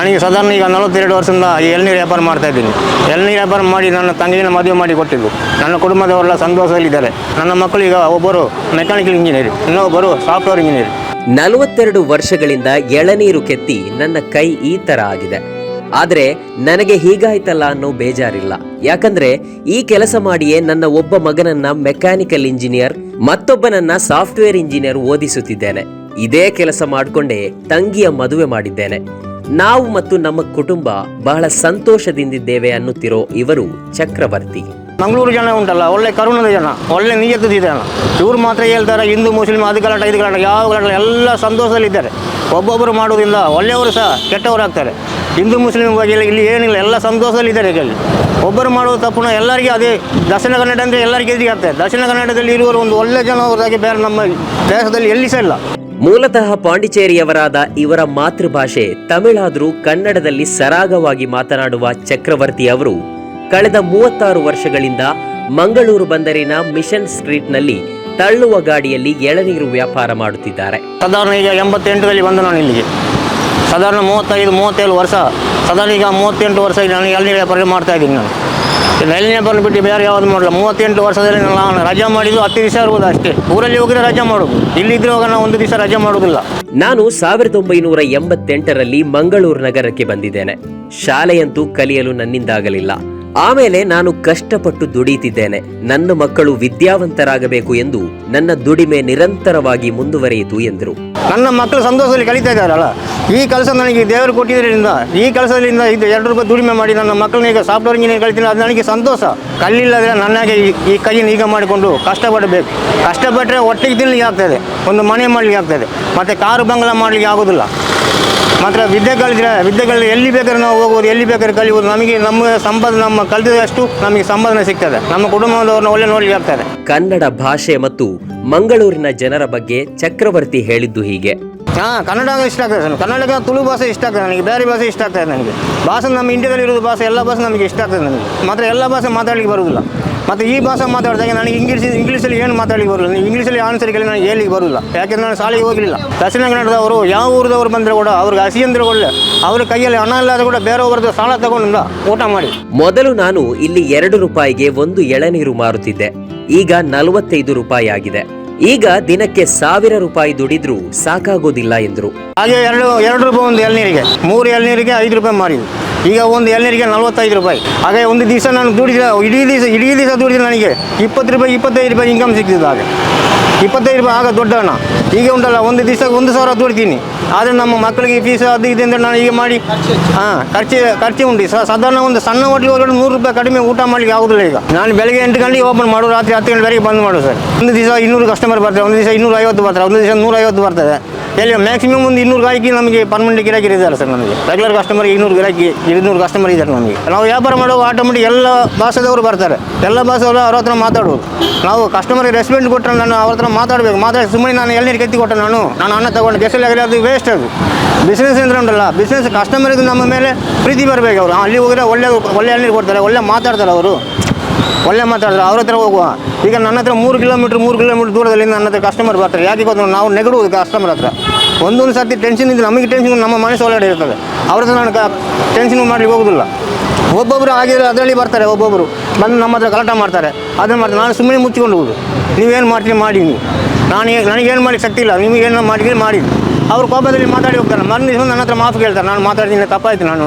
ನನಗೆ ಸಾಧಾರಣ ಈಗ ನಲವತ್ತೆರಡು ವರ್ಷದಿಂದ ಈ ಎಳ್ನೀರು ವ್ಯಾಪಾರ ಮಾಡ್ತಾ ಇದ್ದೀನಿ. ಎಳ್ನೀರು ವ್ಯಾಪಾರ ಮಾಡಿ ನನ್ನ ತಂಗಿನ ಮದುವೆ ಮಾಡಿ ಕೊಟ್ಟಿದ್ದು. ನನ್ನ ಕುಟುಂಬದವರೆಲ್ಲ ಸಂತೋಷದಲ್ಲಿದ್ದಾರೆ. ನನ್ನ ಮಕ್ಕಳು ಈಗ ಒಬ್ಬರು ಮೆಕ್ಯಾನಿಕಲ್ ಇಂಜಿನಿಯರ್ ಇನ್ನೊಬ್ಬರು ಸಾಫ್ಟ್ವೇರ್ ಇಂಜಿನಿಯರ್ ನಲವತ್ತೆರಡು ವರ್ಷಗಳಿಂದ ಎಳನೀರು ಕೆತ್ತಿ ನನ್ನ ಕೈ ಈ ತರ ಆಗಿದೆ. ಆದ್ರೆ ನನಗೆ ಹೀಗಾಯ್ತಲ್ಲ ಅನ್ನೋ ಬೇಜಾರಿಲ್ಲ. ಯಾಕಂದ್ರೆ ಈ ಕೆಲಸ ಮಾಡಿಯೇ ನನ್ನ ಒಬ್ಬ ಮಗನನ್ನ ಮೆಕ್ಯಾನಿಕಲ್ ಇಂಜಿನಿಯರ್ ಮತ್ತೊಬ್ಬನನ್ನ ಸಾಫ್ಟ್ವೇರ್ ಇಂಜಿನಿಯರ್ ಓದಿಸುತ್ತಿದ್ದೇನೆ. ಇದೇ ಕೆಲಸ ಮಾಡಿಕೊಂಡೇ ತಂಗಿಯ ಮದುವೆ ಮಾಡಿದ್ದೇನೆ. ನಾವು ಮತ್ತು ನಮ್ಮ ಕುಟುಂಬ ಬಹಳ ಸಂತೋಷದಿಂದಿದ್ದೇವೆ ಅನ್ನುತ್ತಿರೋ ಇವರು ಚಕ್ರವರ್ತಿ. ಮಂಗಳೂರು ಜನ ಉಂಟಲ್ಲ, ಒಳ್ಳೆ ಕರುಣದ ಜನ, ಒಳ್ಳೆ ನಿಯತ್ತದ ಜನ. ಇವ್ರು ಮಾತ್ರ ಹೇಳ್ತಾರೆ, ಹಿಂದೂ, ಮುಸ್ಲಿಂ ಅದು ಗಲಾಟ ಇದು ಗಲಾಟ ಯಾವ ಗಲಾಟ ಎಲ್ಲ ಸಂತೋಷದಲ್ಲಿದ್ದಾರೆ. ಒಬ್ಬೊಬ್ಬರು ಮಾಡೋದಿಲ್ಲ ಒಳ್ಳೆಯವರು ಸಹ ಕೆಟ್ಟವರಾಗ್ತಾರೆ ಹಿಂದೂ, ಮುಸ್ಲಿಂ ಬಗ್ಗೆ ಇಲ್ಲಿ ಏನಿಲ್ಲ, ಎಲ್ಲ ಸಂತೋಷದಲ್ಲಿದ್ದಾರೆ ಇಲ್ಲಿ. ಒಬ್ಬರು ಮಾಡುವ ತಪ್ಪು ಎಲ್ಲರಿಗೂ ಅದೇ ದಕ್ಷಿಣ ಕನ್ನಡ ಅಂದರೆ ಎಲ್ಲರಿಗೂ ಎದುರಿಗೆ ಆಗ್ತದೆ. ದಕ್ಷಿಣ ಕನ್ನಡದಲ್ಲಿ ಇರುವವರು ಒಂದು ಒಳ್ಳೆ ಜನ ಅವರಾಗಿ ಬೇರೆ ನಮ್ಮ ದೇಶದಲ್ಲಿ ಎಲ್ಲಿ ಸಹ ಇಲ್ಲ. ಮೂಲತಃ ಪಾಂಡಿಚೇರಿಯವರಾದ ಇವರ ಮಾತೃಭಾಷೆ ತಮಿಳಾದರೂ ಕನ್ನಡದಲ್ಲಿ ಸರಾಗವಾಗಿ ಮಾತನಾಡುವ ಚಕ್ರವರ್ತಿ ಅವರು ಕಳೆದ ಮೂವತ್ತಾರು ವರ್ಷಗಳಿಂದ ಮಂಗಳೂರು ಬಂದರಿನ ಮಿಷನ್ ಸ್ಟ್ರೀಟ್ನಲ್ಲಿ ತಳ್ಳುವ ಗಾಡಿಯಲ್ಲಿ ಎಳನೀರು ವ್ಯಾಪಾರ ಮಾಡುತ್ತಿದ್ದಾರೆ. ಸಾಧಾರಣ ಈಗ ಎಂಬತ್ತೆಂಟರಲ್ಲಿ ಬಂದು ನಾನು ಇಲ್ಲಿಗೆ. ಸಾಧಾರಣ ಮೂವತ್ತೈದು, ಮೂವತ್ತೇಳು ವರ್ಷ, ಸಾಧಾರಣ ಈಗ ಮೂವತ್ತೆಂಟು ವರ್ಷ ನಾನು ಎಳನೀರು ವ್ಯಾಪಾರ ಮಾಡ್ತಾ ಇದ್ದೀನಿ ನಾನು. ಎಳ್ನೀರು ವ್ಯಾಪಾರ ಬಿಟ್ಟು ಬೇರೆ ಯಾವ್ದು ಮಾಡಲ್ಲ. ಮೂವತ್ತೆಂಟು ವರ್ಷದಲ್ಲಿ ನಾನು ರಜೆ ಮಾಡಿದ್ದು ಹತ್ತು ದಿವಸ ಇರುವುದು ಅಷ್ಟೇ. ಊರಲ್ಲಿ ಹೋಗಿದ್ರೆ ರಜಾ ಮಾಡೋದು. ಇಲ್ಲಿದ್ರೆ ಹೋಗ ಒಂದು ದಿವಸ ರಜೆ ಮಾಡೋದಿಲ್ಲ. ನಾನು ಸಾವಿರದ ಒಂಬೈನೂರ ಎಂಬತ್ತೆಂಟರಲ್ಲಿ ಮಂಗಳೂರು ನಗರಕ್ಕೆ ಬಂದಿದ್ದೇನೆ. ಶಾಲೆಯಂತೂ ಕಲಿಯಲು ನನ್ನಿಂದಾಗಲಿಲ್ಲ. ಆಮೇಲೆ ನಾನು ಕಷ್ಟಪಟ್ಟು ದುಡಿಯುತ್ತಿದ್ದೇನೆ ನನ್ನ ಮಕ್ಕಳು ವಿದ್ಯಾವಂತರಾಗಬೇಕು ಎಂದು ನನ್ನ ದುಡಿಮೆ ನಿರಂತರವಾಗಿ ಮುಂದುವರಿಯಿತು ಎಂದರು. ನನ್ನ ಮಕ್ಕಳು ಸಂತೋಷದಲ್ಲಿ ಕಲಿತಾ ಇದ್ದಾರಲ್ಲ, ಈ ಕೆಲಸ ನನಗೆ ದೇವರು ಕೊಟ್ಟಿದ್ದರಿಂದ, ಈ ಕೆಲಸದಿಂದ ಇದು ಎರಡು ರೂಪಾಯಿ ದುಡಿಮೆ ಮಾಡಿ ನನ್ನ ಮಕ್ಕಳನ್ನ ಈಗ ಸಾಫ್ಟ್ವೇರ್ ಇಂಜಿನಿಯರ್ ಕಲಿತೀನಿ ಅದು ನನಗೆ ಸಂತೋಷ. ಕಲ್ಲಿಲ್ಲದ್ರೆ ನನಗೆ ಈ- ಕೈಯನ್ನು ಈಗ ಮಾಡಿಕೊಂಡು ಕಷ್ಟಪಡಬೇಕು. ಕಷ್ಟಪಟ್ಟರೆ ಒಟ್ಟಿಗೆ ತಿನ್ನಲಿಕ್ಕೆ ಆಗ್ತದೆ ಒಂದು ಮನೆ ಮಾಡಲಿಕ್ಕೆ ಆಗ್ತದೆ ಮತ್ತು ಕಾರು ಬಂಗಲ ಮಾಡಲಿಕ್ಕೆ ಆಗೋದಿಲ್ಲ. ಮಾತ್ರ ವಿದ್ಯೆ ವಿದ್ಯೆಗಳು ಎಲ್ಲಿ ಬೇಕಾದ್ರೆ ನಾವು ಹೋಗ್ಬೋದು ಎಲ್ಲಿ ಬೇಕಾದ್ರೆ ಕಲಿಬೋದು. ನಮಗೆ ನಮ್ಮ ಸಂಪಾದನೆ ನಮ್ಮ ಕಲಿತದಷ್ಟು ನಮಗೆ ಸಂಪಾದನೆ ಸಿಗ್ತದೆ. ನಮ್ಮ ಕುಟುಂಬದವ್ರನ್ನ ಒಳ್ಳೆ ನೋಡ್ಲಿಕ್ಕೆ ಆಗ್ತದೆ ಕನ್ನಡ ಭಾಷೆ ಮತ್ತು ಮಂಗಳೂರಿನ ಜನರ ಬಗ್ಗೆ ಚಕ್ರವರ್ತಿ ಹೇಳಿದ್ದು ಹೀಗೆ. ಹಾ ಕನ್ನಡ ಇಷ್ಟ ಆಗ್ತದೆ ನನಗೆ ಕನ್ನಡ ತುಳು ಭಾಷೆ ಇಷ್ಟ ಆಗ್ತದೆ ನನಗೆ. ಬೇರೆ ಭಾಷೆ ಇಷ್ಟ ಆಗ್ತದೆ ನನಗೆ. ಭಾಷೆ ನಮ್ಮ ಇಂಡಿಯಾದಲ್ಲಿ ಇರೋದು ಭಾಷೆ ಎಲ್ಲ ಭಾಷೆ ನಮಗೆ ಇಷ್ಟ ಆಗ್ತದೆ ನನಗೆ. ಮಾತ್ರ ಎಲ್ಲ ಭಾಷೆ ಮಾತಾಡ್ಲಿಕ್ಕೆ ಬರೋದಿಲ್ಲ ಮತ್ತು ಈ ಭಾಷೆ ಮಾತಾಡಿದಾಗ ನನಗೆ ಇಂಗ್ಲೀಷ್ ಇಂಗ್ಲೀಷಲ್ಲಿ ಏನು ಮಾತಾಡಲಿಕ್ಕೆ ಬರೋಲ್ಲ ಇಂಗ್ಲೀಷಲ್ಲಿ ಆನ್ಸರ್ ಕೇಳಿ ನನಗೆ ಹೇಳಿಕ್ಕೆ ಬರಲಿಲ್ಲ ಯಾಕೆಂದ್ರೆ ನಾನು ಶಾಲೆಗೆ ಹೋಗಲಿಲ್ಲ. ದಕ್ಷಿಣ ಕನ್ನಡದವರು ಯಾವ ಊರದವರು ಬಂದರೆ ಕೂಡ ಅವ್ರಿಗೆ ಹಸಿ ಅಂದ್ರೆ ಒಳ್ಳೆ. ಅವ್ರ ಕೈಯಲ್ಲಿ ಹಣ ಇಲ್ಲದ ಕೂಡ ಬೇರೆಯವ್ರದ್ದು ಸಾಲ ತಗೊಂಡಿಲ್ಲ. ಊಟ ಮಾಡಿ. ಮೊದಲು ನಾನು ಇಲ್ಲಿ ಎರಡು ರೂಪಾಯಿಗೆ ಒಂದು ಎಳನೀರು ಮಾರುತ್ತಿದ್ದೆ. ಈಗ ನಲವತ್ತೈದು ರೂಪಾಯಿ ಆಗಿದೆ. ಈಗ ದಿನಕ್ಕೆ ಸಾವಿರ ರೂಪಾಯಿ ದುಡಿದ್ರು ಸಾಕಾಗೋದಿಲ್ಲ ಎಂದರು. ಹಾಗೆ ಎರಡು ಎರಡು ರೂಪಾಯಿ ಒಂದು ಎಳ್ನೀರಿಗೆ. ಮೂರು ಎಳ್ನೀರಿಗೆ ಐದು ರೂಪಾಯಿ ಮಾರಿದ್ದು ಈಗ ಒಂದು ಎಳ್ನೀರಿಗೆ ನಲ್ವತ್ತೈದು ರೂಪಾಯಿ. ಹಾಗೆ ಒಂದು ದಿವಸ ನಾನು ದುಡಿದ ಇಡೀ ದಿವಸ ಇಡೀ ದಿವಸ ದುಡಿದ್ರೆ ನನಗೆ ಇಪ್ಪತ್ತು ರೂಪಾಯಿ, ಇಪ್ಪತ್ತೈದು ರೂಪಾಯಿ ಇನ್ಕಮ್ ಸಿಗ್ತಿದ್ದು ಹಾಗೆ. ಇಪ್ಪತ್ತೈದು ರೂಪಾಯಿ ಆಗ ದೊಡ್ಡ ಹಣ. ಈಗ ಉಂಟಲ್ಲ, ಒಂದು ದಿವಸ ಒಂದು ಸಾವಿರ ದುಡಿತೀನಿ. ಆದರೆ ನಮ್ಮ ಮಕ್ಕಳಿಗೆ ಫೀಸ್ ಅದು ಇದೆ ಅಂತ ನಾನು ಈಗ ಮಾಡಿ, ಹಾಂ, ಖರ್ಚು ಖರ್ಚು ಉಂಟು. ಸ- ಸಾಧಾರಣ ಒಂದು ಸಣ್ಣ ಹೋಟ್ಲಿಗೆ ಹೋದ್ರೆ ನೂರು ರೂಪಾಯಿ ಕಡಿಮೆ ಊಟ ಮಾಡಲಿಕ್ಕೆ ಆಗೋದಿಲ್ಲ ಈಗ. ನಾನು ಬೆಳಗ್ಗೆ ಎಂಟು ಗಂಟೆಗೆ ಓಪನ್ ಮಾಡು, ರಾತ್ರಿ ಹತ್ತು ಗಂಟೆವರೆಗೆ ಬಂದ್ ಮಾಡು ಸರ್. ಒಂದು ದಿವಸ ಇನ್ನೂರು ಕಸ್ಟಮರ್ ಬರ್ತಾರೆ, ಒಂದು ದಿವಸ ಇನ್ನೂರ ಐವತ್ತು ಬರ್ತಾರೆ, ಒಂದು ದಿವಸ ನೂರೈವತ್ತು ಬರ್ತದೆ. ಎಲ್ಲಿ ಮ್ಯಾಕ್ಸಿಮಮ್ ಒಂದು ಇನ್ನೂರು ಗಾಯಕಿ ನಮಗೆ ಪರ್ಮನೆಂಟ್ ಗಿರಾಕಿ ಇದ್ದಾರೆ ಸರ್ ನಮಗೆ. ರೆಗ್ಯುಲರ್ ಕಸ್ಟಮರ್ ಇನ್ನೂರು ಗಿರಾಕಿ, ಇನ್ನೂರು ಕಸ್ಟಮರ್ ಇದ್ದಾರೆ ನಮಗೆ. ನಾವು ವ್ಯಾಪಾರ ಮಾಡುವಾಗ ಆಟೋಮೆಟಿಕ್ ಎಲ್ಲ ಭಾಷೆದವರು ಬರ್ತಾರೆ. ಎಲ್ಲ ಭಾಷೆಯವರು ಅವ್ರ ಹತ್ರ ಮಾತಾಡೋದು ನಾವು ಕಸ್ಟಮರ್ಗೆ ರೆಸ್ಪೆಕ್ಟ್ ಕೊಟ್ಟರೆ ನಾನು ಅವ್ರ ಹತ್ರ ಮಾತಾಡಬೇಕು. ಮಾತಾಡಿ, ಸುಮ್ಮನೆ ನಾನು ಎಳ್ನೀರು ಕೆತ್ತಿ ಕೊಟ್ಟೆ ನಾನು. ನಾನು ಅನ್ನ ತಗೊಂಡು ಆಗಲಿ, ಅದು ವೇಸ್ಟ್ ಅದು. ಬಿಸ್ನೆಸ್ ಅಂದ್ರೆ ಉಂಟಲ್ಲ ಬಿಸ್ನೆಸ್ ಕಸ್ಟಮರ್ಗೆ ನಮ್ಮ ಮೇಲೆ ಪ್ರೀತಿ ಬರಬೇಕು ಅವರು. ಅಲ್ಲಿ ಹೋಗಿದ್ರೆ ಒಳ್ಳೆ ಒಳ್ಳೆ ಎಳ್ನೀರು ಕೊಡ್ತಾರೆ, ಒಳ್ಳೆ ಮಾತಾಡ್ತಾರೆ ಅವರು. ಒಳ್ಳೆ ಮಾತಾಡಿದ್ರೆ. ಅವ್ರ ಹತ್ರ ಹೋಗುವ. ಈಗ ನನ್ನ ಹತ್ರ ಮೂರು ಕಿಲೋಮೀಟ್ರ್ ಮೂರು ಕಿಲೋಮೀಟ್ರ್ ದೂರದಲ್ಲಿ ನನ್ನ ಹತ್ರ ಕಸ್ಟಮರ್ ಬರ್ತಾರೆ. ಯಾಕೆ ಗೊತ್ತು? ನಾವು ನೆಗಡುವುದು ಕಸ್ಟಮರ್ ಹತ್ರ. ಒಂದೊಂದು ಸರ್ತಿ ಟೆನ್ಷನ್ ಇದ್ರೆ ನಮಗೆ ಟೆನ್ಷನ್ ನಮ್ಮ ಮನಸ್ಸು ಒಳಗಡೆ ಇರ್ತದೆ. ಅವ್ರ ಹತ್ರ ನಾನು ಟೆನ್ಷನ್ ಮಾಡ್ಲಿಕ್ಕೆ ಹೋಗೋದಿಲ್ಲ. ಒಬ್ಬೊಬ್ಬರು ಆಗಿದ್ರೆ ಅದರಲ್ಲಿ ಬರ್ತಾರೆ ಒಬ್ಬೊಬ್ಬರು ಬಂದು ನಮ್ಮ ಹತ್ರ ಗಲಾಟೆ ಮಾಡ್ತಾರೆ. ಅದನ್ನು ಮಾಡ್ತಾರೆ. ನಾನು ಸುಮ್ಮನೆ ಮುಚ್ಚಿಕೊಂಡು ನೀವೇನು ಮಾಡ್ತೀನಿ ಮಾಡಿ ನೀವು. ನಾನು, ನನಗೇನು ಮಾಡಿ ಶಕ್ತಿ ಇಲ್ಲ. ನೀವು ಏನು ಮಾಡಿದ್ರೆ ಮಾಡಿ ಅವ್ರು ಕೋಪದಲ್ಲಿ ಮಾತಾಡಿ ಹೋಗ್ತಾರೆ. ಮರಣ ನನ್ನ ಹತ್ರ ಮಾತು ಕೇಳ್ತಾರೆ. ನಾನು ಮಾತಾಡ್ತೀನಿ, ತಪ್ಪಾಯ್ತು ನಾನು.